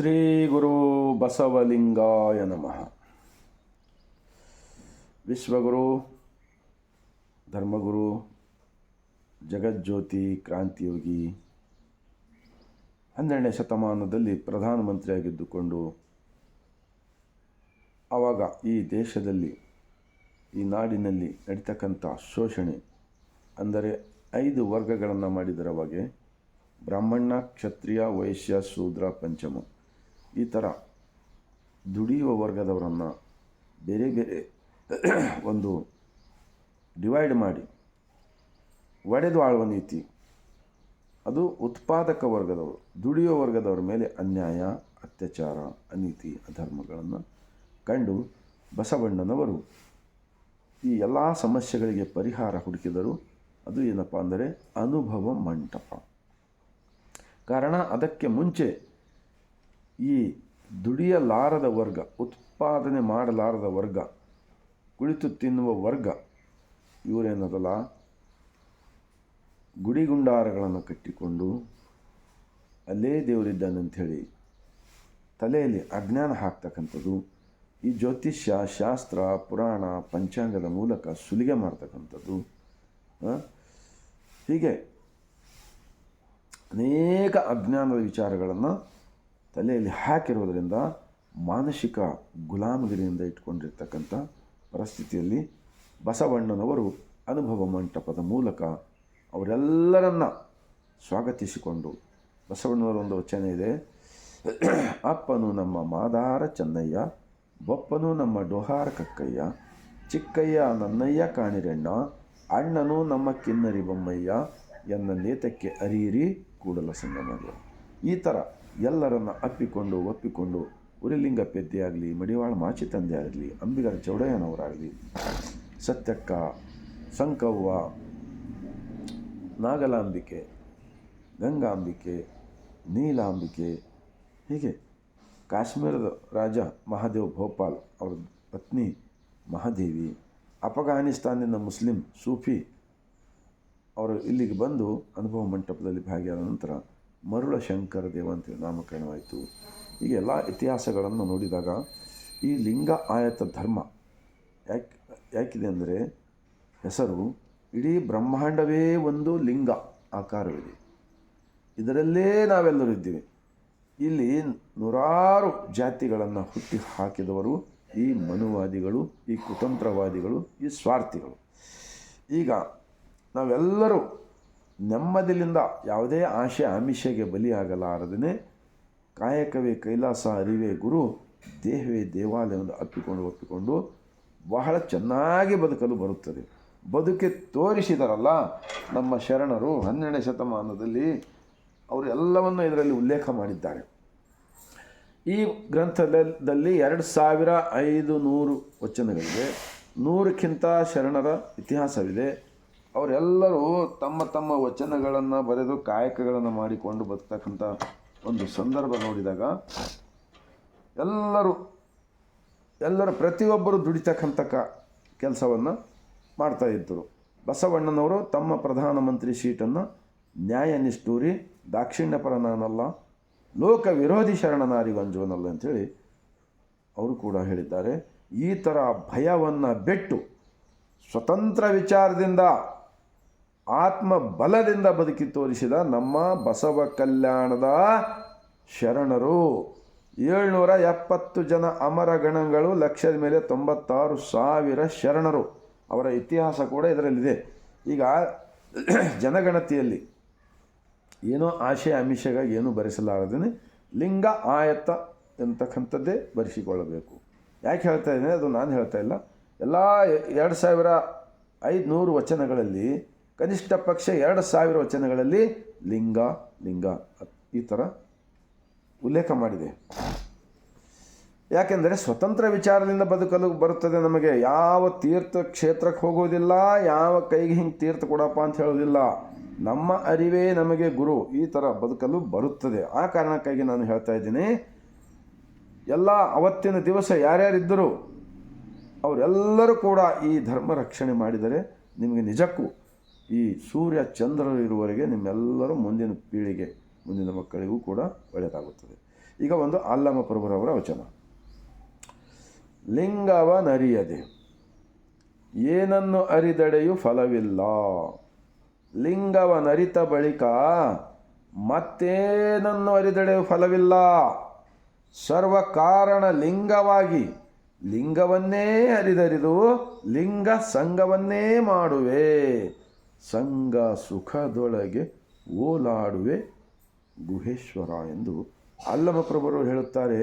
ಶ್ರೀ ಗುರು ಬಸವಲಿಂಗಾಯ ನಮಃ. ವಿಶ್ವಗುರು, ಧರ್ಮಗುರು, ಜಗಜ್ಯೋತಿ ಕ್ರಾಂತಿಯೋಗಿ ಹನ್ನೆರಡನೇ ಶತಮಾನದಲ್ಲಿ ಪ್ರಧಾನಮಂತ್ರಿಯಾಗಿದ್ದುಕೊಂಡು ಆವಾಗ ಈ ದೇಶದಲ್ಲಿ, ಈ ನಾಡಿನಲ್ಲಿ ನಡೀತಕ್ಕಂಥ ಶೋಷಣೆ ಅಂದರೆ ಐದು ವರ್ಗಗಳನ್ನು ಮಾಡಿದರ ಮಾಡಿದರವಾಗೆ ಬ್ರಾಹ್ಮಣ, ಕ್ಷತ್ರಿಯ, ವೈಶ್ಯ, ಶೂದ್ರ, ಪಂಚಮ. ಈ ಥರ ದುಡಿಯುವ ವರ್ಗದವರನ್ನು ಬೇರೆ ಬೇರೆ ಒಂದು ಡಿವೈಡ್ ಮಾಡಿ, ಒಡೆದು ಆಳುವ ನೀತಿ. ಅದು ಉತ್ಪಾದಕ ವರ್ಗದವರು, ದುಡಿಯುವ ವರ್ಗದವರ ಮೇಲೆ ಅನ್ಯಾಯ, ಅತ್ಯಾಚಾರ, ಅನೀತಿ, ಅಧರ್ಮಗಳನ್ನು ಕಂಡು ಬಸವಣ್ಣನವರು ಈ ಎಲ್ಲ ಸಮಸ್ಯೆಗಳಿಗೆ ಪರಿಹಾರ ಹುಡುಕಿದರು. ಅದು ಏನಪ್ಪ ಅಂದರೆ ಅನುಭವ ಮಂಟಪ. ಕಾರಣ ಅದಕ್ಕೆ ಮುಂಚೆ ಈ ದುಡಿಯಲಾರದ ವರ್ಗ, ಉತ್ಪಾದನೆ ಮಾಡಲಾರದ ವರ್ಗ, ಕುಳಿತು ತಿನ್ನುವ ವರ್ಗ ಇವರೇನದಲ್ಲ ಗುಡಿಗುಂಡಾರಗಳನ್ನು ಕಟ್ಟಿಕೊಂಡು ಅಲ್ಲೇ ದೇವರಿದ್ದಾನಂಥೇಳಿ ತಲೆಯಲ್ಲಿ ಅಜ್ಞಾನ ಹಾಕ್ತಕ್ಕಂಥದ್ದು, ಈ ಜ್ಯೋತಿಷ್ಯ, ಶಾಸ್ತ್ರ, ಪುರಾಣ, ಪಂಚಾಂಗದ ಮೂಲಕ ಸುಲಿಗೆ ಮಾಡ್ತಕ್ಕಂಥದ್ದು? ಹೀಗೆ ಅನೇಕ ಅಜ್ಞಾನದ ವಿಚಾರಗಳನ್ನು ತಲೆಯಲ್ಲಿ ಹಾಕಿರೋದರಿಂದ ಮಾನಸಿಕ ಗುಲಾಮಗಿರಿಯಿಂದ ಇಟ್ಕೊಂಡಿರ್ತಕ್ಕಂಥ ಪರಿಸ್ಥಿತಿಯಲ್ಲಿ ಬಸವಣ್ಣನವರು ಅನುಭವ ಮಂಟಪದ ಮೂಲಕ ಅವರೆಲ್ಲರನ್ನ ಸ್ವಾಗತಿಸಿಕೊಂಡು ಬಸವಣ್ಣನವರ ಒಂದು ವಚನ ಇದೆ. ಅಪ್ಪನು ನಮ್ಮ ಮಾದಾರ ಚೆನ್ನಯ್ಯ, ಬೊಪ್ಪನು ನಮ್ಮ ಡೊಹಾರ ಕಕ್ಕಯ್ಯ, ಚಿಕ್ಕಯ್ಯ ನನ್ನಯ್ಯ ಕಾಣಿರಣ್ಣ, ಅಣ್ಣನು ನಮ್ಮ ಕಿನ್ನರಿ ಬೊಮ್ಮಯ್ಯ ಎನ್ನ ನೇತಕ್ಕೆ ಅರಿಯಿರಿ, ಕೂಡಲ ಸಂಗಮಗಳು. ಈ ಥರ ಎಲ್ಲರನ್ನ ಅಪ್ಪಿಕೊಂಡು ಒಪ್ಪಿಕೊಂಡು ಉರಿಲಿಂಗ ಪೆದ್ದೆ ಆಗಲಿ, ಮಡಿವಾಳ ಮಾಚಿ ತಂದೆ ಆಗಲಿ, ಅಂಬಿಗರ ಚೌಡಯ್ಯನವರಾಗಲಿ, ಸತ್ಯಕ್ಕ, ಸಂಕವ್ವ, ನಾಗಲಾಂಬಿಕೆ, ಗಂಗಾಂಬಿಕೆ, ನೀಲಾಂಬಿಕೆ, ಹೀಗೆ ಕಾಶ್ಮೀರದ ರಾಜ ಮಹಾದೇವ್ ಭೋಪಾಲ್ ಅವರ ಪತ್ನಿ ಮಹಾದೇವಿ ಅಫಘಾನಿಸ್ತಾನಿನ ಮುಸ್ಲಿಂ ಸೂಫಿ ಅವರು ಇಲ್ಲಿಗೆ ಬಂದು ಅನುಭವ ಮಂಟಪದಲ್ಲಿ ಭಾಗಿಯಾದ ನಂತರ ಮರುಳ ಶಂಕರ ದೇವ ಅಂತೇಳಿ ನಾಮಕರಣವಾಯಿತು. ಹೀಗೆ ಎಲ್ಲ ಇತಿಹಾಸಗಳನ್ನು ನೋಡಿದಾಗ ಈ ಲಿಂಗ ಆಯತ ಧರ್ಮ ಯಾಕೆ, ಯಾಕಿದೆ ಅಂದರೆ ಹೆಸರು ಇಡೀ ಬ್ರಹ್ಮಾಂಡವೇ ಒಂದು ಲಿಂಗ ಆಕಾರವಿದೆ. ಇದರಲ್ಲೇ ನಾವೆಲ್ಲರೂ ಇದ್ದೀವಿ. ಇಲ್ಲಿ ನೂರಾರು ಜಾತಿಗಳನ್ನು ಹುಟ್ಟಿ ಹಾಕಿದವರು ಈ ಮನುವಾದಿಗಳು, ಈ ಕುತಂತ್ರವಾದಿಗಳು, ಈ ಸ್ವಾರ್ಥಿಗಳು. ಈಗ ನಾವೆಲ್ಲರೂ ನೆಮ್ಮದಿಲಿಂದ ಯಾವುದೇ ಆಶೆ ಆಮಿಷೆಗೆ ಬಲಿಯಾಗಲಾರದೇ ಕಾಯಕವೇ ಕೈಲಾಸ ಅರಿವೇ ಗುರು, ದೇಹವೇ ದೇವಾಲಯವನ್ನು ಅಪ್ಪಿಕೊಂಡು ಒಪ್ಪಿಕೊಂಡು ಬಹಳ ಚೆನ್ನಾಗಿ ಬದುಕಲು ಬರುತ್ತದೆ. ಬದುಕೆ ತೋರಿಸಿದರಲ್ಲ, ನಮ್ಮ ಶರಣರು ಹನ್ನೆರಡನೇ ಶತಮಾನದಲ್ಲಿ ಅವರು ಎಲ್ಲವನ್ನು ಇದರಲ್ಲಿ ಉಲ್ಲೇಖ ಮಾಡಿದ್ದಾರೆ. ಈ ಗ್ರಂಥದಲ್ಲಿ ಎರಡು ಸಾವಿರ ಐದು ನೂರು ವಚನಗಳಿವೆ. ನೂರಕ್ಕಿಂತ ಶರಣರ ಇತಿಹಾಸವಿದೆ. ಅವರೆಲ್ಲರೂ ತಮ್ಮ ತಮ್ಮ ವಚನಗಳನ್ನು ಬರೆದು ಕಾಯಕಗಳನ್ನು ಮಾಡಿಕೊಂಡು ಬರ್ತಕ್ಕಂಥ ಒಂದು ಸಂದರ್ಭ ನೋಡಿದಾಗ ಎಲ್ಲರೂ ಎಲ್ಲರೂ ಪ್ರತಿಯೊಬ್ಬರು ದುಡಿತಕ್ಕಂಥ ಕ ಕೆಲಸವನ್ನು ಮಾಡ್ತಾ ಇದ್ದರು. ಬಸವಣ್ಣನವರು ತಮ್ಮ ಪ್ರಧಾನಮಂತ್ರಿ ಸೀಟನ್ನು ನ್ಯಾಯ ನಿಷ್ಠೂರಿ, ದಾಕ್ಷಿಣ್ಯಪರ ನಾನಲ್ಲ, ಲೋಕ ವಿರೋಧಿ ಶರಣನಾರಿಗಂಜುವನಲ್ಲ ಅಂಥೇಳಿ ಅವರು ಕೂಡ ಹೇಳಿದ್ದಾರೆ. ಈ ಥರ ಭಯವನ್ನು ಬಿಟ್ಟು ಸ್ವತಂತ್ರ ವಿಚಾರದಿಂದ ಆತ್ಮ ಬಲದಿಂದ ಬದುಕಿ ತೋರಿಸಿದ ನಮ್ಮ ಬಸವ ಕಲ್ಯಾಣದ ಶರಣರು. ಏಳ್ನೂರ ಎಪ್ಪತ್ತು ಜನ ಅಮರ ಗಣಗಳು, ಲಕ್ಷದ ಮೇಲೆ ತೊಂಬತ್ತಾರು ಸಾವಿರ ಶರಣರು. ಅವರ ಇತಿಹಾಸ ಕೂಡ ಇದರಲ್ಲಿದೆ. ಈಗ ಜನಗಣತಿಯಲ್ಲಿ ಏನೋ ಆಶಯ ಆಮಿಷಗಾಗಿ ಏನೂ ಬರೆಸಲಾರದೇ ಲಿಂಗ ಆಯತ್ತ ಎಂತಕ್ಕಂಥದ್ದೇ ಬರೆಸಿಕೊಳ್ಳಬೇಕು. ಯಾಕೆ ಹೇಳ್ತಾ ಇದ್ದೀನಿ? ಅದು ನಾನು ಹೇಳ್ತಾ ಇಲ್ಲ. ಎಲ್ಲ ಎರಡು ಸಾವಿರ ಐದುನೂರು ವಚನಗಳಲ್ಲಿ ಕನಿಷ್ಠ ಪಕ್ಷ ಎರಡು ಸಾವಿರ ವಚನಗಳಲ್ಲಿ ಲಿಂಗ ಲಿಂಗ, ಈ ಥರ ಉಲ್ಲೇಖ ಮಾಡಿದೆ. ಯಾಕೆಂದರೆ ಸ್ವತಂತ್ರ ವಿಚಾರದಿಂದ ಬದುಕಲು ಬರುತ್ತದೆ ನಮಗೆ. ಯಾವ ತೀರ್ಥ ಕ್ಷೇತ್ರಕ್ಕೆ ಹೋಗೋದಿಲ್ಲ ಯಾವ ಕೈಗೆ ಹಿಂಗೆ ತೀರ್ಥ ಕೊಡಪ್ಪ ಅಂತ ಹೇಳೋದಿಲ್ಲ ನಮ್ಮ ಅರಿವೇ ನಮಗೆ ಗುರು, ಈ ಥರ ಬದುಕಲು ಬರುತ್ತದೆ. ಆ ಕಾರಣಕ್ಕಾಗಿ ನಾನು ಹೇಳ್ತಾ ಇದ್ದೀನಿ, ಎಲ್ಲ ಅವತ್ತಿನ ದಿವಸ ಯಾರ್ಯಾರಿದ್ದರೂ, ಅವರೆಲ್ಲರೂ ಕೂಡ ಈ ಧರ್ಮ ರಕ್ಷಣೆ ಮಾಡಿದರೆ ನಿಮಗೆ ನಿಜಕ್ಕೂ ಈ ಸೂರ್ಯ ಚಂದ್ರರು ಇರುವವರೆಗೆ ನಿಮ್ಮೆಲ್ಲರೂ ಮುಂದಿನ ಪೀಳಿಗೆ, ಮುಂದಿನ ಮಕ್ಕಳಿಗೂ ಕೂಡ ಒಳ್ಳೆಯದಾಗುತ್ತದೆ. ಈಗ ಒಂದು ಅಲ್ಲಮ ಪ್ರಭುರವರ ವಚನ. ಲಿಂಗವನರಿಯದೆ ಏನನ್ನು ಅರಿದಡೆಯು ಫಲವಿಲ್ಲ. ಲಿಂಗವನರಿತ ಬಳಿಕ ಮತ್ತೇನನ್ನು ಅರಿದಡೆಯು ಫಲವಿಲ್ಲ. ಸರ್ವ ಕಾರಣ ಲಿಂಗವಾಗಿ, ಲಿಂಗವನ್ನೇ ಅರಿದರಿದು ಲಿಂಗ ಸಂಘವನ್ನೇ ಮಾಡುವೆ. ಸಂಘ ಸುಖದೊಳಗೆ ಓಲಾಡುವೆ ಗುಹೇಶ್ವರ ಎಂದು ಅಲ್ಲಮ ಪ್ರಭುರು ಹೇಳುತ್ತಾರೆ.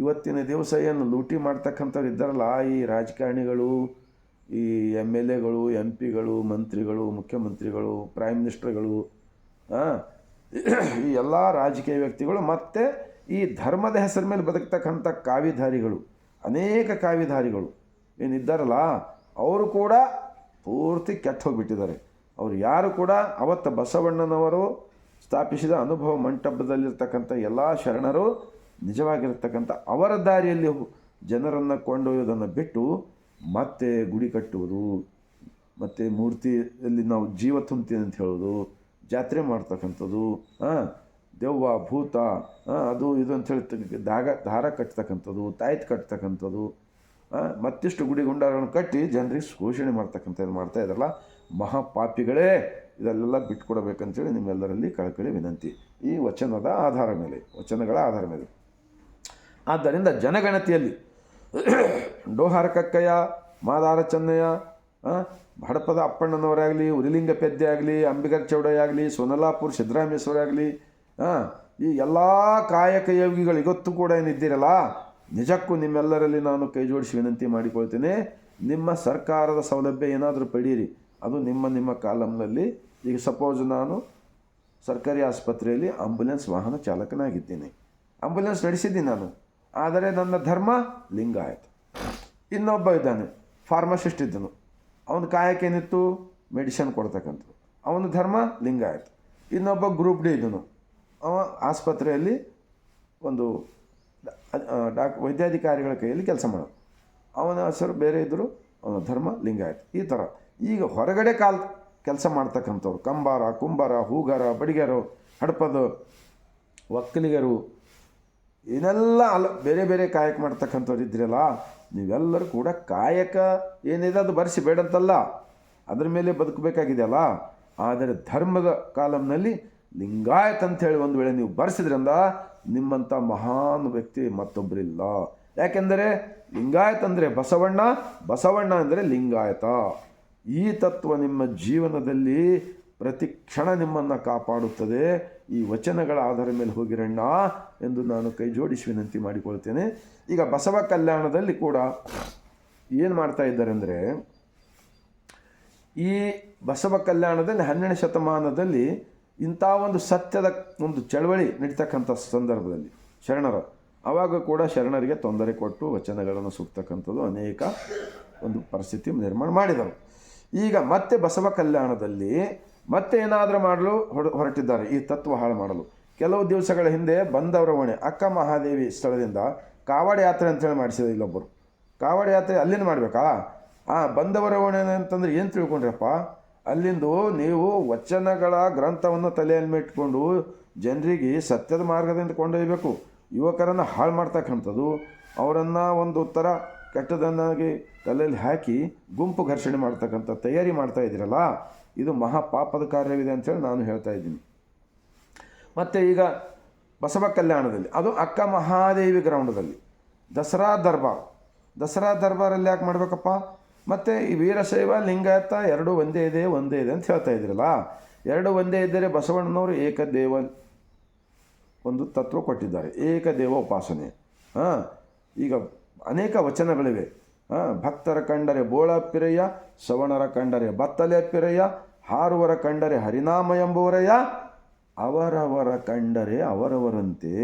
ಇವತ್ತಿನ ದಿವಸ ಏನು ಲೂಟಿ ಮಾಡ್ತಕ್ಕಂಥವ್ರು ಇದ್ದಾರಲ್ಲ, ಈ ರಾಜಕಾರಣಿಗಳು, ಈ ಎಂ ಎಲ್ ಎಗಳು, ಎಂ ಪಿಗಳು, ಮಂತ್ರಿಗಳು, ಮುಖ್ಯಮಂತ್ರಿಗಳು ಪ್ರೈಮ್ ಮಿನಿಸ್ಟರ್ಗಳು ಈ ಎಲ್ಲ ರಾಜಕೀಯ ವ್ಯಕ್ತಿಗಳು, ಮತ್ತು ಈ ಧರ್ಮದ ಹೆಸರ ಮೇಲೆ ಬದುಕ್ತಕ್ಕಂಥ ಕಾವಿಧಾರಿಗಳು, ಅನೇಕ ಕಾವಿಧಾರಿಗಳು ಏನಿದ್ದಾರಲ್ಲ, ಅವರು ಕೂಡ ಪೂರ್ತಿ ಕೆಟ್ಟು ಹೋಗಿಬಿಟ್ಟಿದ್ದಾರೆ ಅವರು ಯಾರು ಕೂಡ ಅವತ್ತು ಬಸವಣ್ಣನವರು ಸ್ಥಾಪಿಸಿದ ಅನುಭವ ಮಂಟಪದಲ್ಲಿರ್ತಕ್ಕಂಥ ಎಲ್ಲ ಶರಣರು ನಿಜವಾಗಿರ್ತಕ್ಕಂಥ ಅವರ ದಾರಿಯಲ್ಲಿ ಜನರನ್ನು ಕೊಂಡೊಯ್ಯೋದನ್ನು ಬಿಟ್ಟು ಮತ್ತೆ ಗುಡಿ ಕಟ್ಟುವುದು, ಮತ್ತು ಮೂರ್ತಿಯಲ್ಲಿ ನಾವು ಜೀವ ತುಂಬ್ತೀವಿ ಅಂತ ಹೇಳೋದು ಜಾತ್ರೆ ಮಾಡ್ತಕ್ಕಂಥದ್ದು ಹಾಂ ದೆವ್ವ, ಭೂತ ಅದು ಇದು ಅಂತ ಹೇಳಿ ದಾಗ, ದಾರ ಕಟ್ತಕ್ಕಂಥದ್ದು, ತಾಯ್ತು ಕಟ್ತಕ್ಕಂಥದ್ದು ಮತ್ತಿಷ್ಟು ಗುಡಿ ಗುಂಡಾರಗಳನ್ನು ಕಟ್ಟಿ ಜನರಿಗೆ ಶೋಷಣೆ ಮಾಡ್ತಕ್ಕಂಥದ್ದು ಮಾಡ್ತಾ ಇದ್ದಾರಲ್ಲ ಮಹಾಪಾಪಿಗಳೇ ಇದೆಲ್ಲ ಬಿಟ್ಕೊಡ್ಬೇಕಂತೇಳಿ ನಿಮ್ಮೆಲ್ಲರಲ್ಲಿ ಕಳಕಳಿ ವಿನಂತಿ. ಈ ವಚನದ ಆಧಾರ ಮೇಲೆ, ವಚನಗಳ ಆಧಾರ ಮೇಲೆ. ಆದ್ದರಿಂದ ಜನಗಣತಿಯಲ್ಲಿ ಡೋಹಾರ ಕಕ್ಕಯ್ಯ ಮಾದಾರ ಚೆನ್ನಯ್ಯ ಭಡಪದ ಅಪ್ಪಣ್ಣನವರಾಗಲಿ, ಉರಿಲಿಂಗ ಪೆದ್ದೆ ಆಗಲಿ, ಅಂಬಿಗರ್ ಚೌಡಯ್ಯ ಆಗಲಿ, ಸೋನಲಾಪುರ್ ಸಿದ್ದರಾಮೇಶ್ವರ ಆಗಲಿ ಈ ಎಲ್ಲ ಕಾಯಕ ಯೋಗಿಗಳು ಇವತ್ತು ಕೂಡ ಏನಿದ್ದೀರಲ್ಲ, ನಿಜಕ್ಕೂ ನಿಮ್ಮೆಲ್ಲರಲ್ಲಿ ನಾನು ಕೈ ಜೋಡಿಸಿ ವಿನಂತಿ ಮಾಡಿಕೊಳ್ತೇನೆ. ನಿಮ್ಮ ಸರ್ಕಾರದ ಸೌಲಭ್ಯ ಏನಾದರೂ ಪಡೀರಿ. ಅದು ನಿಮ್ಮ ನಿಮ್ಮ ಕಾಲಮ್ನಲ್ಲಿ ಈಗ ಸಪೋಸ್ ನಾನು ಸರ್ಕಾರಿ ಆಸ್ಪತ್ರೆಯಲ್ಲಿ ಆಂಬುಲೆನ್ಸ್ ವಾಹನ ಚಾಲಕನಾಗಿದ್ದೀನಿ. ಆಂಬ್ಯುಲೆನ್ಸ್ ನಡೆಸಿದ್ದೀನಿ ನಾನು. ಆದರೆ ನನ್ನ ಧರ್ಮ ಲಿಂಗ ಆಯಿತು. ಇನ್ನೊಬ್ಬ ಇದ್ದಾನೆ ಫಾರ್ಮಸಿಸ್ಟ್ ಇದ್ದನು. ಅವನ ಕಾಯಕ್ಕೇನಿತ್ತು ಮೆಡಿಸಿನ್ ಕೊಡ್ತಕ್ಕಂಥದ್ದು. ಅವನ ಧರ್ಮ ಲಿಂಗ ಆಯಿತು. ಇನ್ನೊಬ್ಬ ಗ್ರೂಪ್ ಡಿ ಇದ್ದನು. ಅವ ಆಸ್ಪತ್ರೆಯಲ್ಲಿ ಒಂದು ಡಾಕ್, ವೈದ್ಯಾಧಿಕಾರಿಗಳ ಕೈಯಲ್ಲಿ ಕೆಲಸ ಮಾಡೋದು. ಅವನ ಹೆಸರು ಬೇರೆ ಇದ್ದರು ಅವನ ಧರ್ಮ ಲಿಂಗಾಯತ್ ಈ ಥರ. ಈಗ ಹೊರಗಡೆ ಕಾಲ್ ಕೆಲಸ ಮಾಡ್ತಕ್ಕಂಥವ್ರು, ಕಂಬಾರ, ಕುಂಬಾರ, ಹೂಗಾರ, ಬಡಿಗರು, ಹಡಪದ, ಒಕ್ಕಲಿಗರು ಏನೆಲ್ಲ ಅಲ್ಲ, ಬೇರೆ ಬೇರೆ ಕಾಯಕ ಮಾಡ್ತಕ್ಕಂಥವ್ರು ಇದ್ರಲ್ಲ, ನೀವೆಲ್ಲರೂ ಕೂಡ ಕಾಯಕ ಏನಿದೆ ಅದು ಬರೆಸಿ ಬೇಡಂತಲ್ಲ, ಅದರ ಮೇಲೆ ಬದುಕಬೇಕಾಗಿದೆಯಲ್ಲ ಆದರೆ ಧರ್ಮದ ಕಾಲಂನಲ್ಲಿ ಲಿಂಗಾಯತ್ ಅಂತೇಳಿ ಒಂದು ವೇಳೆ ನೀವು ಬರೆಸಿದ್ರಿಂದ ನಿಮ್ಮಂಥ ಮಹಾನ್ ವ್ಯಕ್ತಿ ಮತ್ತೊಬ್ಬರಿಲ್ಲ ಯಾಕೆಂದರೆ ಲಿಂಗಾಯತ್ ಅಂದರೆ ಬಸವಣ್ಣ ಬಸವಣ್ಣ ಅಂದರೆ ಲಿಂಗಾಯತ. ಈ ತತ್ವ ನಿಮ್ಮ ಜೀವನದಲ್ಲಿ ಪ್ರತಿ ಕ್ಷಣ ನಿಮ್ಮನ್ನು ಕಾಪಾಡುತ್ತದೆ. ಈ ವಚನಗಳ ಆಧಾರ ಮೇಲೆ ಹೋಗಿರಣ್ಣ ಎಂದು ನಾನು ಕೈ ಜೋಡಿಸಿ ವಿನಂತಿ ಮಾಡಿಕೊಳ್ತೇನೆ. ಈಗ ಬಸವ ಕಲ್ಯಾಣದಲ್ಲಿ ಕೂಡ ಏನು ಮಾಡ್ತಾ ಇದ್ದಾರೆ ಅಂದರೆ, ಈ ಬಸವ ಕಲ್ಯಾಣದಲ್ಲಿ ಹನ್ನೆರಡು ಶತಮಾನದಲ್ಲಿ ಇಂಥ ಒಂದು ಸತ್ಯದ ಒಂದು ಚಳವಳಿ ನಡೀತಕ್ಕಂಥ ಸಂದರ್ಭದಲ್ಲಿ ಶರಣರ, ಆವಾಗ ಕೂಡ ಶರಣರಿಗೆ ತೊಂದರೆ ಕೊಟ್ಟು ವಚನಗಳನ್ನು ಸುತ್ತಕ್ಕಂಥದ್ದು ಅನೇಕ ಒಂದು ಪರಿಸ್ಥಿತಿ ನಿರ್ಮಾಣ ಮಾಡಿದರು. ಈಗ ಮತ್ತೆ ಬಸವ ಕಲ್ಯಾಣದಲ್ಲಿ ಮತ್ತೆ ಏನಾದರೂ ಮಾಡಲು ಹೊರ, ಹೊರಟಿದ್ದಾರೆ, ಈ ತತ್ವ ಹಾಳು ಮಾಡಲು. ಕೆಲವು ದಿವಸಗಳ ಹಿಂದೆ ಬಂದವರ ಹೊಣೆ ಅಕ್ಕ ಮಹಾದೇವಿ ಸ್ಥಳದಿಂದ ಕಾವಾಡ ಯಾತ್ರೆ ಅಂತೇಳಿ ಮಾಡಿಸಿದ ಇಲ್ಲೊಬ್ಬರು. ಕಾವಾಡ ಯಾತ್ರೆ ಅಲ್ಲಿಂದ ಮಾಡಬೇಕಾ? ಆ ಬಂದವರ ಹೊಣೆ ಅಂತಂದ್ರೆ ಏನು ತಿಳ್ಕೊಂಡ್ರಪ್ಪ? ಅಲ್ಲಿಂದು ನೀವು ವಚನಗಳ ಗ್ರಂಥವನ್ನು ತಲೆಯಲ್ಲಿ ಇಟ್ಕೊಂಡು ಜನರಿಗೆ ಸತ್ಯದ ಮಾರ್ಗದಿಂದ ಕೊಂಡೊಯ್ಯಬೇಕು. ಯುವಕರನ್ನು ಹಾಳು ಮಾಡ್ತಕ್ಕಂಥದ್ದು. ಅವರನ್ನು ಒಂದು ಥರ ಕೆಟ್ಟದನ್ನಾಗಿ ತಲೆಯಲ್ಲಿ ಹಾಕಿ ಗುಂಪು ಘರ್ಷಣೆ ಮಾಡ್ತಕ್ಕಂಥ ತಯಾರಿ ಮಾಡ್ತಾ ಇದ್ದೀರಲ್ಲ, ಇದು ಮಹಾಪಾಪದ ಕಾರ್ಯವಿದೆ ಅಂಥೇಳಿ ನಾನು ಹೇಳ್ತಾ ಇದ್ದೀನಿ. ಮತ್ತು ಈಗ ಬಸವ ಕಲ್ಯಾಣದಲ್ಲಿ, ಅದು ಅಕ್ಕ ಮಹಾದೇವಿ ಗ್ರೌಂಡದಲ್ಲಿ, ದಸರಾ ದರ್ಬಾರ್, ದಸರಾ ದರ್ಬಾರಲ್ಲಿ ಯಾಕೆ ಮಾಡಬೇಕಪ್ಪ? ಮತ್ತು ಈ ವೀರಶೈವ, ಲಿಂಗಾಯತ ಎರಡೂ ಒಂದೇ ಇದೆ ಒಂದೇ ಇದೆ ಅಂತ ಹೇಳ್ತಾ ಇದ್ದೀರಲ್ಲ, ಎರಡು ಒಂದೇ ಇದ್ದರೆ ಬಸವಣ್ಣನವರು ಏಕದೇವ ಒಂದು ತತ್ವ ಕೊಟ್ಟಿದ್ದಾರೆ, ಏಕದೇವ ಉಪಾಸನೆ. ಹಾಂ, ಈಗ ಅನೇಕ ವಚನಗಳಿವೆ. ಭಕ್ತರ ಕಂಡರೆ ಬೋಳಪ್ಪಿರಯ್ಯ ಸವಣರ ಕಂಡರೆ ಬತ್ತಲೆಪ್ಪಿರಯ್ಯ ಹಾರುವರ ಕಂಡರೆ ಹರಿನಾಮ ಎಂಬುವರಯ್ಯ ಅವರವರ ಕಂಡರೆ ಅವರವರಂತೆ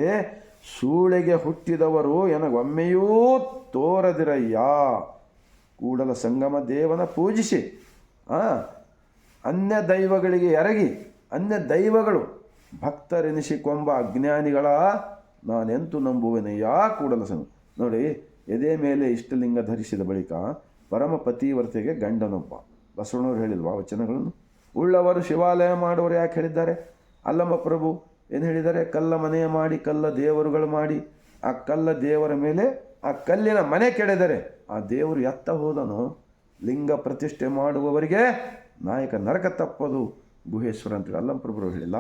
ಸೂಳೆಗೆ ಹುಟ್ಟಿದವರು ಎನಗೊಮ್ಮೆಯೂ ತೋರದಿರಯ್ಯ. ಕೂಡಲ ಸಂಗಮ ದೇವನ ಪೂಜಿಸಿ. ಅನ್ಯ ದೈವಗಳಿಗೆ ಎರಗಿ, ಅನ್ಯ ದೈವಗಳು ಭಕ್ತರೆನಿಸಿಕೊಂಬ ಅಜ್ಞಾನಿಗಳ ನಾನೆಂತು ನಂಬುವೆನಯ್ಯ? ಕೂಡಲ ಸಂಗಮ. ನೋಡಿ ಎದೆ ಮೇಲೆ ಇಷ್ಟಲಿಂಗ ಧರಿಸಿದ ಬಳಿಕ ಪರಮ ಪತಿವರ್ತೆಗೆ ಗಂಡನೊಬ್ಬ. ಬಸವಣ್ಣವ್ರು ಹೇಳಿಲ್ವಾ ವಚನಗಳನ್ನು? ಉಳ್ಳವರು ಶಿವಾಲಯ ಮಾಡುವರು ಯಾಕೆ ಹೇಳಿದ್ದಾರೆ? ಅಲ್ಲಮ್ಮ ಪ್ರಭು ಏನು ಹೇಳಿದ್ದಾರೆ? ಕಲ್ಲ ಮನೆಯ ಮಾಡಿ, ಕಲ್ಲ ದೇವರುಗಳು ಮಾಡಿ, ಆ ಕಲ್ಲ ದೇವರ ಮೇಲೆ, ಆ ಕಲ್ಲಿನ ಮನೆ ಕೆಡೆದರೆ ಆ ದೇವರು ಎತ್ತ ಹೋದನು? ಲಿಂಗ ಪ್ರತಿಷ್ಠೆ ಮಾಡುವವರಿಗೆ ನಾಯಕ ನರಕ ತಪ್ಪದು ಗುಹೇಶ್ವರ ಅಂತೇಳಿ ಅಲ್ಲಂಪ್ರಭುರು ಹೇಳಿಲ್ಲ.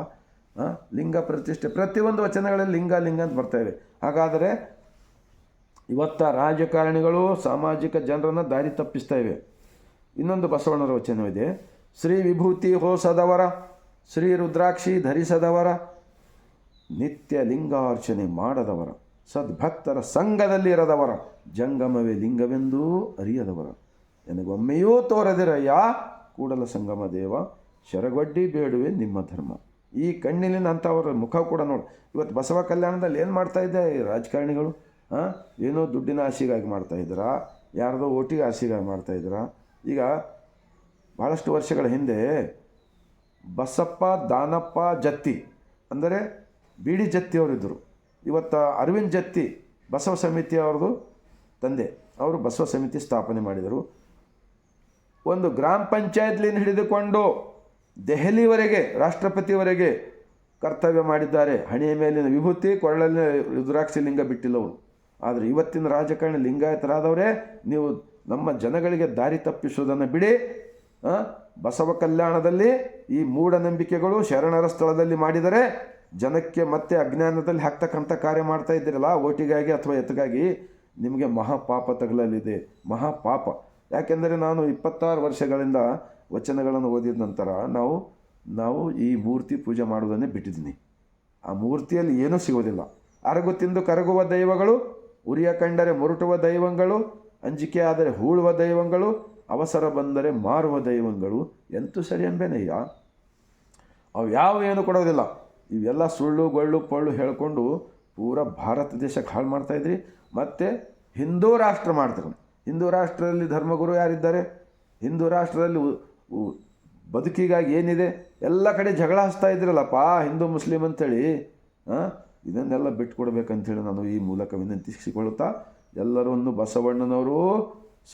ಲಿಂಗ ಪ್ರತಿಷ್ಠೆ ಪ್ರತಿಯೊಂದು ವಚನಗಳಲ್ಲಿ ಲಿಂಗ ಲಿಂಗ ಅಂತ ಬರ್ತಾ ಇವೆ ಹಾಗಾದರೆ ಇವತ್ತ ರಾಜಕಾರಣಿಗಳು ಸಾಮಾಜಿಕ ಜನರನ್ನು ದಾರಿ ತಪ್ಪಿಸ್ತಾ ಇವೆ. ಇನ್ನೊಂದು ಬಸವಣ್ಣರ ವಚನವಿದೆ. ಶ್ರೀ ವಿಭೂತಿ ಹೋಸದವರ, ಶ್ರೀ ರುದ್ರಾಕ್ಷಿ ಧರಿಸದವರ, ನಿತ್ಯ ಲಿಂಗಾರ್ಚನೆ ಮಾಡದವರ, ಸದ್ಭಕ್ತರ ಸಂಘದಲ್ಲಿ ಇರದವರ, ಜಂಗಮವೇ ಲಿಂಗವೆಂದೂ ಅರಿಯದವರ. ನನಗೊಮ್ಮೆಯೂ ತೋರದಿರಯ್ಯ, ಕೂಡಲ ಸಂಗಮ ದೇವ, ಶರಗೊಡ್ಡಿ ಬೇಡುವೆ ನಿಮ್ಮ ಧರ್ಮ. ಈ ಕಣ್ಣಿನ ಅಂಥವರ ಮುಖ ಕೂಡ ನೋಡಿ. ಇವತ್ತು ಬಸವ ಕಲ್ಯಾಣದಲ್ಲಿ ಏನು ಮಾಡ್ತಾ ಇದ್ದೆ ರಾಜಕಾರಣಿಗಳು? ಏನೋ ದುಡ್ಡಿನ ಆಸೆಗಾಗಿ ಮಾಡ್ತಾಯಿದ್ದೀರಾ ಯಾರದೋ ಓಟಿಗೆ ಆಸೆಗಾಗಿ ಮಾಡ್ತಾ ಇದ್ದೀರಾ? ಈಗ ಭಾಳಷ್ಟು ವರ್ಷಗಳ ಹಿಂದೆ ಬಸಪ್ಪ, ದಾನಪ್ಪ, ಜತ್ತಿ, ಅಂದರೆ ಬಿ ಡಿ ಜತ್ತಿಯವರಿದ್ದರು ಇವತ್ತು ಅರವಿಂದ್ ಜತ್ತಿ ಬಸವ ಸಮಿತಿ ಅವ್ರದ್ದು ತಂದೆ. ಅವರು ಬಸವ ಸಮಿತಿ ಸ್ಥಾಪನೆ ಮಾಡಿದರು. ಒಂದು ಗ್ರಾಮ ಪಂಚಾಯತ್ಲಿಂದ ಹಿಡಿದುಕೊಂಡು ದೆಹಲಿವರೆಗೆ, ರಾಷ್ಟ್ರಪತಿವರೆಗೆ ಕರ್ತವ್ಯ ಮಾಡಿದ್ದಾರೆ. ಹಣೆಯ ಮೇಲಿನ ವಿಭೂತಿ, ಕೊರಳಲ್ಲಿ ರುದ್ರಾಕ್ಷಿ ಲಿಂಗ ಬಿಟ್ಟಿಲ್ಲ ಅವರು. ಆದರೆ ಇವತ್ತಿನ ರಾಜಕಾರಣಿ ಲಿಂಗಾಯತರಾದವರೇ, ನೀವು ನಮ್ಮ ಜನಗಳಿಗೆ ದಾರಿ ತಪ್ಪಿಸುವುದನ್ನು ಬಿಡಿ ಬಸವ ಕಲ್ಯಾಣದಲ್ಲಿ ಈ ಮೂಢನಂಬಿಕೆಗಳು ಶರಣರ ಸ್ಥಳದಲ್ಲಿ ಮಾಡಿದರೆ ಜನಕ್ಕೆ ಮತ್ತೆ ಅಜ್ಞಾನದಲ್ಲಿ ಹಾಕ್ತಕ್ಕಂಥ ಕಾರ್ಯ ಮಾಡ್ತಾ ಇದ್ದೀರಲ್ಲ, ಓಟಿಗಾಗಿ ಅಥವಾ ಎತ್ತಗಾಗಿ, ನಿಮಗೆ ಮಹಾಪಾಪ ತಗಲಲಿದೆ ಮಹಾಪಾಪ. ಯಾಕೆಂದರೆ ನಾನು ಇಪ್ಪತ್ತಾರು ವರ್ಷಗಳಿಂದ ವಚನಗಳನ್ನು ಓದಿದ ನಂತರ ನಾವು ನಾವು ಈ ಮೂರ್ತಿ ಪೂಜೆ ಮಾಡೋದನ್ನೇ ಬಿಟ್ಟಿದ್ದೀನಿ. ಆ ಮೂರ್ತಿಯಲ್ಲಿ ಏನೂ ಸಿಗೋದಿಲ್ಲ. ಅರಗು ತಿಂದು ಕರಗುವ ದೈವಗಳು ಉರಿಯ ಕಂಡರೆ ಮುರುಟುವ ದೈವಗಳು ಅಂಜಿಕೆ ಆದರೆ ಹೂಳುವ ದೈವಗಳು, ಅವಸರ ಬಂದರೆ ಮಾರುವ ದೈವಗಳು. ಎಂತೂ ಸರಿ ಅನ್ಬೇನಯ್ಯ ಅವು ಯಾವ ಏನು ಕೊಡೋದಿಲ್ಲ. ಇವೆಲ್ಲ ಸುಳ್ಳು, ಗೊಳ್ಳು, ಪೊಳ್ಳು ಹೇಳಿಕೊಂಡು ಪೂರ ಭಾರತ ದೇಶಕ್ಕೆ ಹಾಳು ಮಾಡ್ತಾಯಿದ್ರಿ ಮತ್ತು ಹಿಂದೂ ರಾಷ್ಟ್ರ ಮಾಡ್ತಾರೆ ಹಿಂದೂ ರಾಷ್ಟ್ರದಲ್ಲಿ ಧರ್ಮಗುರು ಯಾರಿದ್ದಾರೆ? ಹಿಂದೂ ರಾಷ್ಟ್ರದಲ್ಲಿ ಬದುಕಿಗಾಗಿ ಏನಿದೆ? ಎಲ್ಲ ಕಡೆ ಜಗಳ ಹಚ್ತಾ ಇದ್ರಲ್ಲಪ್ಪ ಹಿಂದೂ ಮುಸ್ಲಿಂ ಅಂತೇಳಿ, ಹಾಂ? ಇದನ್ನೆಲ್ಲ ಬಿಟ್ಕೊಡ್ಬೇಕಂತೇಳಿ ನಾನು ಈ ಮೂಲಕ ವಿನಂತಿಸಿಕೊಳ್ಳುತ್ತಾ ಎಲ್ಲರನ್ನು ಬಸವಣ್ಣನವರು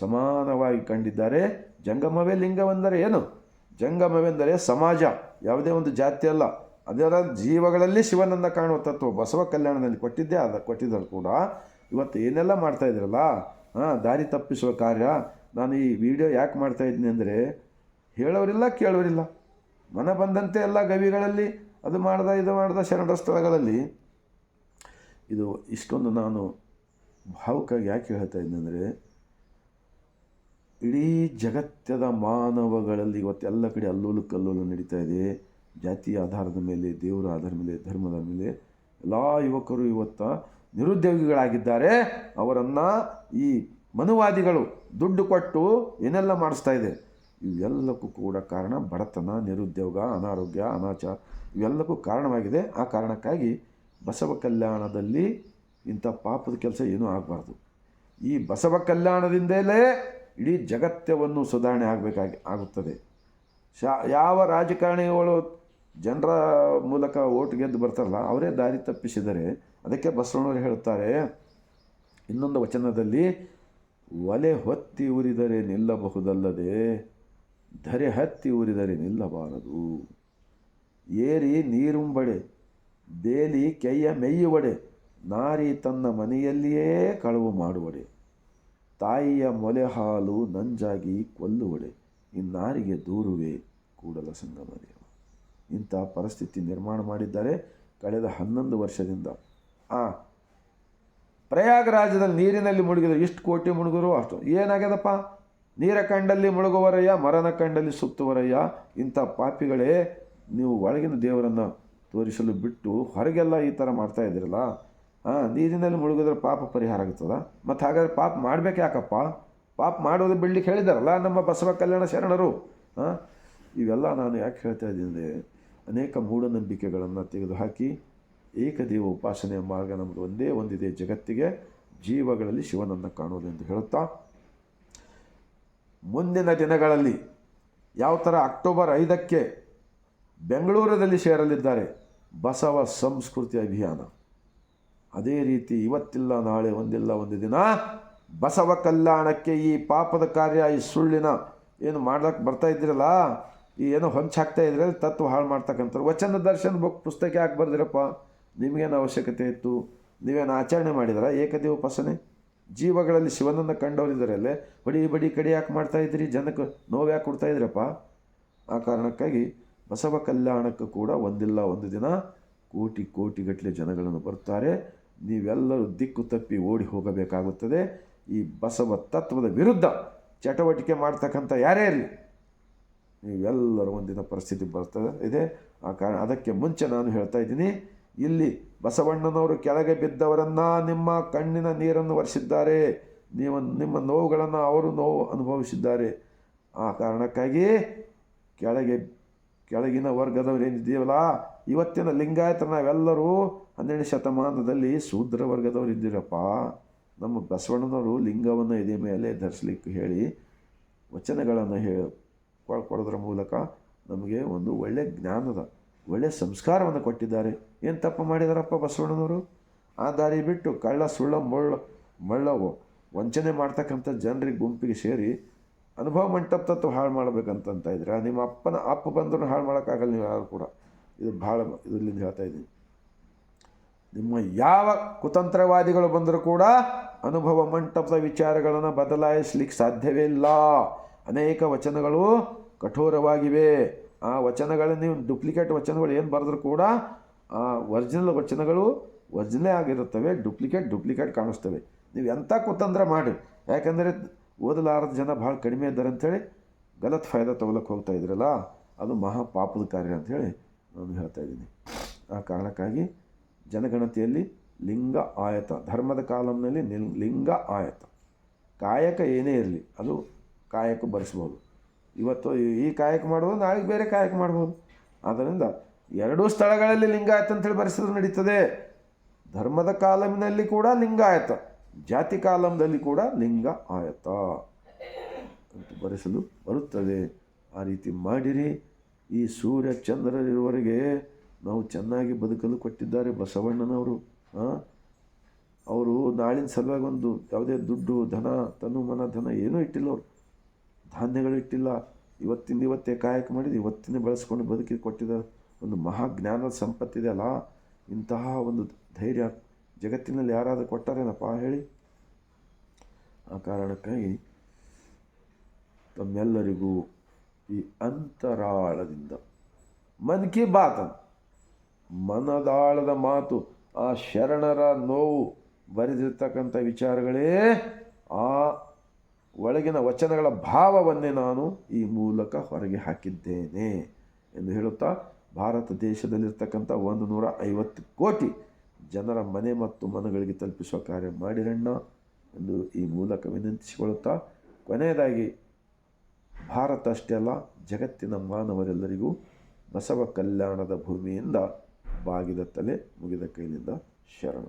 ಸಮಾನವಾಗಿ ಕಂಡಿದ್ದಾರೆ. ಜಂಗಮವೇ ಲಿಂಗವೆಂದರೆ ಏನು? ಜಂಗಮವೆಂದರೆ ಸಮಾಜ, ಯಾವುದೇ ಒಂದು ಜಾತಿ ಅಲ್ಲ. ಅದರ ಜೀವಗಳಲ್ಲಿ ಶಿವನನ್ನು ಕಾಣುವ ತತ್ವ ಬಸವ ಕಲ್ಯಾಣದಲ್ಲಿ ಕೊಟ್ಟಿದ್ದೆ ಅದ ಕೊಟ್ಟಿದ್ದರು ಕೂಡ ಇವತ್ತು ಏನೆಲ್ಲ ಮಾಡ್ತಾ ಇದ್ರಲ್ಲ ಹಾಂ, ದಾರಿ ತಪ್ಪಿಸುವ ಕಾರ್ಯ. ನಾನು ಈ ವಿಡಿಯೋ ಯಾಕೆ ಮಾಡ್ತಾ ಇದ್ದೀನಿ ಅಂದರೆ, ಹೇಳೋರಿಲ್ಲ, ಕೇಳೋರಿಲ್ಲ. ಮನ ಬಂದಂತೆ ಎಲ್ಲ ಗವಿಗಳಲ್ಲಿ ಅದು ಮಾಡ್ದ, ಇದು ಮಾಡ್ದ ಶರಣ ಸ್ಥಳಗಳಲ್ಲಿ ಇದು ಇಷ್ಟೊಂದು ನಾನು ಭಾವುಕಾಗಿ ಯಾಕೆ ಹೇಳ್ತಾ ಇದ್ದೀನಿ ಅಂದರೆ, ಇಡೀ ಜಗತ್ತದ ಮಾನವಗಳಲ್ಲಿ ಇವತ್ತು ಎಲ್ಲ ಕಡೆ ಅಲ್ಲೋಲು ಕಲ್ಲೋಲು ನಡೀತಾ ಇದೆ. ಜಾತಿ ಆಧಾರದ ಮೇಲೆ, ದೇವರ ಆಧಾರದ ಮೇಲೆ, ಧರ್ಮದ ಮೇಲೆ ಎಲ್ಲ ಯುವಕರು ಇವತ್ತ ನಿರುದ್ಯೋಗಿಗಳಾಗಿದ್ದಾರೆ. ಅವರನ್ನು ಈ ಮನುವಾದಿಗಳು ದುಡ್ಡು ಕೊಟ್ಟು ಏನೆಲ್ಲ ಮಾಡಿಸ್ತಾ ಇದೆ? ಇವೆಲ್ಲಕ್ಕೂ ಕೂಡ ಕಾರಣ ಬಡತನ, ನಿರುದ್ಯೋಗ, ಅನಾರೋಗ್ಯ, ಅನಾಚಾರ, ಇವೆಲ್ಲಕ್ಕೂ ಕಾರಣವಾಗಿದೆ. ಆ ಕಾರಣಕ್ಕಾಗಿ ಬಸವ ಕಲ್ಯಾಣದಲ್ಲಿ ಇಂಥ ಪಾಪದ ಕೆಲಸ ಏನೂ ಆಗಬಾರ್ದು. ಈ ಬಸವ ಕಲ್ಯಾಣದಿಂದಲೇ ಇಡೀ ಜಗತ್ತವನ್ನು ಸುಧಾರಣೆ ಆಗಬೇಕಾಗಿ, ಆಗುತ್ತದೆ. ಶಾ, ಯಾವ ರಾಜಕಾರಣಿಗಳು ಜನರ ಮೂಲಕ ಓಟ್ ಗೆದ್ದು ಬರ್ತಾರಲ್ಲ, ಅವರೇ ದಾರಿ ತಪ್ಪಿಸಿದರೆ ಅದಕ್ಕೆ ಬಸವಣ್ಣವರು ಹೇಳುತ್ತಾರೆ ಇನ್ನೊಂದು ವಚನದಲ್ಲಿ, ಒಲೆ ಹೊತ್ತಿ ಉರಿದರೆ ನಿಲ್ಲಬಹುದಲ್ಲದೆ, ಧರೆ ಹತ್ತಿ ಉರಿದರೆ ನಿಲ್ಲಬಾರದು. ಏರಿ ನೀರುಂಬಡೆ ಬೇಲಿ ಕೈಯ ಮೇಯುವಡೆ ನಾರಿ ತನ್ನ ಮನೆಯಲ್ಲಿಯೇ ಕಳವು ಮಾಡುವಡೆ. ತಾಯಿಯ ಮೊಲೆ ಹಾಲು ನಂಜಾಗಿ ಕೊಲ್ಲುವಡೆ. ಇನ್ನಾರಿಗೆ ದೂರುವೆ ಕೂಡಲ ಸಂಗಮದೇವ. ಇಂಥ ಪರಿಸ್ಥಿತಿ ನಿರ್ಮಾಣ ಮಾಡಿದ್ದಾರೆ ಕಳೆದ ಹನ್ನೊಂದು ವರ್ಷದಿಂದ. ಆ ಪ್ರಯಾಗರಾಜದಲ್ಲಿ ನೀರಿನಲ್ಲಿ ಮುಳುಗಿದ ಇಷ್ಟು ಕೋಟಿ ಮುಳುಗರು ಅಷ್ಟು. ಏನಾಗ್ಯದಪ್ಪ? ನೀರ ಕಂಡಲ್ಲಿ ಮುಳುಗುವರಯ್ಯ, ಮರನ ಕಂಡಲ್ಲಿ ಸುತ್ತುವರಯ್ಯ, ಇಂಥ ಪಾಪಿಗಳೇ, ನೀವು ಒಳಗಿನ ದೇವರನ್ನು ತೋರಿಸಲು ಬಿಟ್ಟು ಹೊರಗೆಲ್ಲ ಈ ಥರ ಮಾಡ್ತಾ ಇದ್ದೀರಲ್ಲ? ಹಾಂ ನೀರಿನಲ್ಲಿ ಮುಳುಗಿದ್ರೆ ಪಾಪ ಪರಿಹಾರ ಆಗ್ತದ ಮತ್ತು ಹಾಗಾದ್ರೆ ಪಾಪ ಮಾಡ್ಬೇಕು ಯಾಕಪ್ಪ? ಪಾಪ ಮಾಡೋದು ಬಿಡ್ಲಿಕ್ಕೆ ಹೇಳಿದಾರಲ್ಲ ನಮ್ಮ ಬಸವ ಕಲ್ಯಾಣ ಶರಣರು? ಹಾಂ ಇವೆಲ್ಲ ನಾನು ಯಾಕೆ ಹೇಳ್ತಾ ಇದ್ದೀನಿ ಅನೇಕ ಮೂಢನಂಬಿಕೆಗಳನ್ನು ತೆಗೆದುಹಾಕಿ ಏಕದೇವ ಉಪಾಸನೆಯ ಮಾರ್ಗ ನಮ್ಮದು ಒಂದೇ ಒಂದಿದೆ ಜಗತ್ತಿಗೆ, ಜೀವಗಳಲ್ಲಿ ಶಿವನನ್ನು ಕಾಣುವುದೆಂದು ಹೇಳುತ್ತಾ, ಮುಂದಿನ ದಿನಗಳಲ್ಲಿ ಯಾವ ಥರ ಅಕ್ಟೋಬರ್ ಐದಕ್ಕೆ ಬೆಂಗಳೂರಿನಲ್ಲಿ ಸೇರಲಿದ್ದಾರೆ ಬಸವ ಸಂಸ್ಕೃತಿ ಅಭಿಯಾನ. ಅದೇ ರೀತಿ ಇವತ್ತಿಲ್ಲ, ನಾಳೆ ಒಂದಿಲ್ಲ, ಒಂದು ದಿನ ಬಸವ ಕಲ್ಯಾಣಕ್ಕೆ ಈ ಪಾಪದ ಕಾರ್ಯ, ಈ ಸುಳ್ಳಿನ ಏನು ಮಾಡ್ಲಿಕ್ಕೆ ಬರ್ತಾ ಇದ್ದೀರಲ್ಲ ಈ ಏನೋ ಹೊಂಚಾಕ್ತಾ ಇದ್ರೆ ತತ್ವ ಹಾಳು ಮಾಡ್ತಕ್ಕಂಥವ್ರು. ವಚನ, ದರ್ಶನ ಬುಕ್, ಪುಸ್ತಕ ಯಾಕೆ ಬರ್ದಿರಪ್ಪ? ನಿಮಗೇನು ಅವಶ್ಯಕತೆ ಇತ್ತು? ನೀವೇನು ಆಚರಣೆ ಮಾಡಿದ್ರ? ಏಕದೇವ ಉಪಾಸನೆ ಜೀವಗಳಲ್ಲಿ ಶಿವನನ್ನು ಕಂಡವರಿದ್ದರಲ್ಲೇ ಬಡಿ ಬಡಿ, ಕಡಿ ಯಾಕೆ ಮಾಡ್ತಾ ಇದ್ರಿ? ಜನಕ್ಕೆ ನೋವು ಯಾಕೆ ಕೊಡ್ತಾ ಇದ್ರಪ್ಪ? ಆ ಕಾರಣಕ್ಕಾಗಿ ಬಸವ ಕಲ್ಯಾಣಕ್ಕೂ ಕೂಡ ಒಂದಿಲ್ಲ ಒಂದು ದಿನ ಕೋಟಿ ಕೋಟಿಗಟ್ಟಲೆ ಜನಗಳನ್ನು ಬರ್ತಾರೆ. ನೀವೆಲ್ಲರೂ ದಿಕ್ಕು ತಪ್ಪಿ ಓಡಿ ಹೋಗಬೇಕಾಗುತ್ತದೆ. ಈ ಬಸವ ತತ್ವದ ವಿರುದ್ಧ ಚಟುವಟಿಕೆ ಮಾಡ್ತಕ್ಕಂಥ ಯಾರೇ ಇರಲಿ, ನೀವೆಲ್ಲರೂ ಒಂದಿನ ಪರಿಸ್ಥಿತಿ ಬರ್ತದೆ, ಇದೆ. ಆ ಕಾರಣ ಅದಕ್ಕೆ ಮುಂಚೆ ನಾನು ಹೇಳ್ತಾ ಇದ್ದೀನಿ, ಇಲ್ಲಿ ಬಸವಣ್ಣನವರು ಕೆಳಗೆ ಬಿದ್ದವರನ್ನ ನಿಮ್ಮ ಕಣ್ಣಿನ ನೀರನ್ನು ಒರೆಸಿದ್ದಾರೆ. ನೀವು ನಿಮ್ಮ ನೋವುಗಳನ್ನು ಅವರು ನೋವು ಅನುಭವಿಸಿದ್ದಾರೆ. ಆ ಕಾರಣಕ್ಕಾಗಿ ಕೆಳಗೆ ಕೆಳಗಿನ ವರ್ಗದವರೇನಿದ್ದೀವಲ್ಲ ಇವತ್ತಿನ ಲಿಂಗಾಯತರ ನಾವೆಲ್ಲರೂ ಹನ್ನೆರಡು ಶತಮಾನದಲ್ಲಿ ಶೂದ್ರ ವರ್ಗದವರು ಇದ್ದೀರಪ್ಪ. ನಮ್ಮ ಬಸವಣ್ಣನವರು ಲಿಂಗವನ್ನು ಇದೇ ಮೇಲೆ ಧರಿಸ್ಲಿಕ್ಕೆ ಹೇಳಿ ವಚನಗಳನ್ನು ಹೇಳಿ ಕೊಡ್- ಕೊಡೋದ್ರ ಮೂಲಕ ನಮಗೆ ಒಂದು ಒಳ್ಳೆಯ ಜ್ಞಾನದ ಒಳ್ಳೆಯ ಸಂಸ್ಕಾರವನ್ನು ಕೊಟ್ಟಿದ್ದಾರೆ. ಏನು ತಪ್ಪು ಮಾಡಿದಾರಪ್ಪ ಬಸವಣ್ಣನವರು? ಆ ದಾರಿ ಬಿಟ್ಟು ಕಳ್ಳ, ಸುಳ್ಳ, ಮೊಳ್ಳ ಮಳ್ಳವು ವಂಚನೆ ಮಾಡ್ತಕ್ಕಂಥ ಜನರಿಗೆ ಗುಂಪಿಗೆ ಸೇರಿ ಅನುಭವ ಮಂಟಪ ತತ್ವ ಹಾಳು ಮಾಡಬೇಕಂತ ಇದ್ರೆ ನಿಮ್ಮ ಅಪ್ಪನ ಅಪ್ಪ ಬಂದರೂ ಹಾಳು ಮಾಡೋಕ್ಕಾಗಲ್ಲ ನೀವು ಯಾರು ಕೂಡ. ಇದು ಭಾಳ ಇದರಿಂದ ಹೇಳ್ತಾ ಇದ್ದೀನಿ. ನಿಮ್ಮ ಯಾವ ಕುತಂತ್ರವಾದಿಗಳು ಬಂದರೂ ಕೂಡ ಅನುಭವ ಮಂಟಪದ ವಿಚಾರಗಳನ್ನು ಬದಲಾಯಿಸ್ಲಿಕ್ಕೆ ಸಾಧ್ಯವೇ ಇಲ್ಲ. ಅನೇಕ ವಚನಗಳು ಕಠೋರವಾಗಿವೆ. ಆ ವಚನಗಳನ್ನು ನೀವು ಡುಪ್ಲಿಕೇಟ್ ವಚನಗಳು ಏನು ಬರೆದ್ರು ಕೂಡ, ಆ ಒರಿಜಿನಲ್ ವಚನಗಳು ಒರಿಜಿನಲೇ ಆಗಿರುತ್ತವೆ ಡುಪ್ಲಿಕೇಟ್ ಡುಪ್ಲಿಕೇಟ್ ಕಾಣಿಸ್ತವೆ. ನೀವು ಎಂಥ ಕುತಂತ್ರ ಮಾಡಿ. ಯಾಕಂದರೆ ಓದಲಾರದ ಜನ ಭಾಳ ಕಡಿಮೆ ಇದ್ದಾರೆ ಅಂಥೇಳಿ ಗಲತ್ ಫಾಯ್ದಾ ತೊಗೊಳಕ್ಕೆ ಹೋಗ್ತಾ ಇದ್ರಲ್ಲ, ಅದು ಮಹಾ ಪಾಪದ ಕಾರ್ಯ ಅಂಥೇಳಿ ನಾನು ಹೇಳ್ತಾ ಇದ್ದೀನಿ. ಆ ಕಾರಣಕ್ಕಾಗಿ ಜನಗಣತಿಯಲ್ಲಿ ಲಿಂಗ ಆಯತ, ಧರ್ಮದ ಕಾಲಂನಲ್ಲಿ ನಿಲ್- ಲಿಂಗ ಆಯತ. ಕಾಯಕ ಏನೇ ಇರಲಿ, ಅದು ಕಾಯಕ ಬರೆಸ್ಬೋದು. ಇವತ್ತು ಈ- ಈ ಕಾಯಕ ಮಾಡ್ಬೋದು ನಾಳೆಗೆ ಬೇರೆ ಕಾಯಕ ಮಾಡ್ಬೋದು. ಆದ್ದರಿಂದ ಎರಡೂ ಸ್ಥಳಗಳಲ್ಲಿ ಲಿಂಗಾಯತ ಅಂತೇಳಿ ಬರೆಸಿದ್ರು ನಡೀತದೆ. ಧರ್ಮದ ಕಾಲಮಿನಲ್ಲಿ ಕೂಡ ಲಿಂಗಾಯತ. ಜಾತಿ ಕಾಲಂದಲ್ಲಿ ಕೂಡ ಲಿಂಗ ಆಯತ ಅಂತ ಬರೆಸಲು ಬರುತ್ತದೆ. ಆ ರೀತಿ ಮಾಡಿರಿ. ಈ ಸೂರ್ಯ ಚಂದ್ರರಿರುವವರೆಗೆ ನಾವು ಚೆನ್ನಾಗಿ ಬದುಕಲು ಕೊಟ್ಟಿದ್ದಾರೆ ಬಸವಣ್ಣನವರು? ಅವರು ನಾಳಿನ ಸಲುವಾಗಿ ಒಂದು ಯಾವುದೇ ದುಡ್ಡು, ಧನ, ತನು ಮನ, ಧನ ಏನೂ ಇಟ್ಟಿಲ್ಲ ಅವರು. ಧಾನ್ಯಗಳು ಇಟ್ಟಿಲ್ಲ. ಇವತ್ತಿಂದ ಇವತ್ತೇ ಕಾಯಕ ಮಾಡಿದ್ದು ಇವತ್ತಿನ ಬಳಸ್ಕೊಂಡು ಬದುಕಿ ಕೊಟ್ಟಿದ್ದಾರೆ. ಒಂದು ಮಹಾಜ್ಞಾನದ ಸಂಪತ್ತಿದೆ ಅಲ್ಲ? ಇಂತಹ ಒಂದು ಧೈರ್ಯ ಜಗತ್ತಿನಲ್ಲಿ ಯಾರಾದರೂ ಕೊಟ್ಟಾರೇನಪ್ಪ ಹೇಳಿ? ಆ ಕಾರಣಕ್ಕಾಗಿ ತಮ್ಮೆಲ್ಲರಿಗೂ ಈ ಅಂತರಾಳದಿಂದ ಮನ್ ಕಿ ಬಾತ್ ಮನದಾಳದ ಮಾತು, ಆ ಶರಣರ ನೋವು ಬರೆದಿರ್ತಕ್ಕಂಥ ವಿಚಾರಗಳೇ, ಆ ಒಳಗಿನ ವಚನಗಳ ಭಾವವನ್ನೇ ನಾನು ಈ ಮೂಲಕ ಹೊರಗೆ ಹಾಕಿದ್ದೇನೆ ಎಂದು ಹೇಳುತ್ತಾ, ಭಾರತ ದೇಶದಲ್ಲಿರ್ತಕ್ಕಂಥ ಒಂದು ನೂರ ಐವತ್ತು ಕೋಟಿ ಜನರ ಮನೆ ಮತ್ತು ಮನಗಳಿಗೆ ತಲುಪಿಸುವ ಕಾರ್ಯ ಮಾಡಿರಣ್ಣ ಎಂದು ಈ ಮೂಲಕ ವಿನಂತಿಸಿಕೊಳ್ಳುತ್ತಾ, ಕೊನೆಯದಾಗಿ, ಭಾರತ ಅಷ್ಟೇ ಅಲ್ಲ, ಜಗತ್ತಿನ ಮಾನವರೆಲ್ಲರಿಗೂ ಬಸವ ಕಲ್ಯಾಣದ ಭೂಮಿಯಿಂದ ಬಾಗಿದ ತಲೆ ಮುಗಿದ ಕೈಲಿಂದ ಶರಣ.